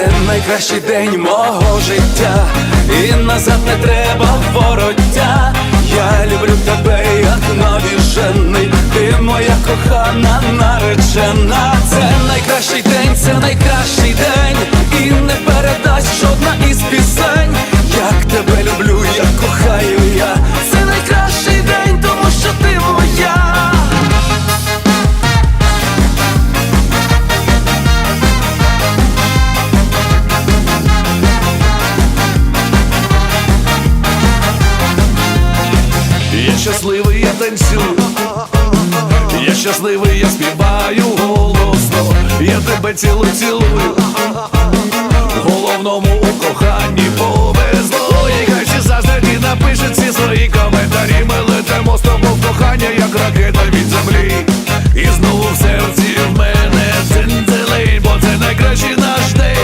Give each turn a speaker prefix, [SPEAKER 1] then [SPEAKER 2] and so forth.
[SPEAKER 1] Це найкращий день мого життя, і назад не треба вороття. Я люблю тебе, як навіжений, ти моя кохана наречена. Це найкращий день, це найкращий день, і не передасть жодна із пісень.
[SPEAKER 2] Щасливий, я танцюю, я щасливий, я співаю голосно, я тебе цілую, цілую. Головному у коханні повезло. І хай всі зазнаті напишуть всі свої коментарі. Ми летимо з тобою в кохання, як ракета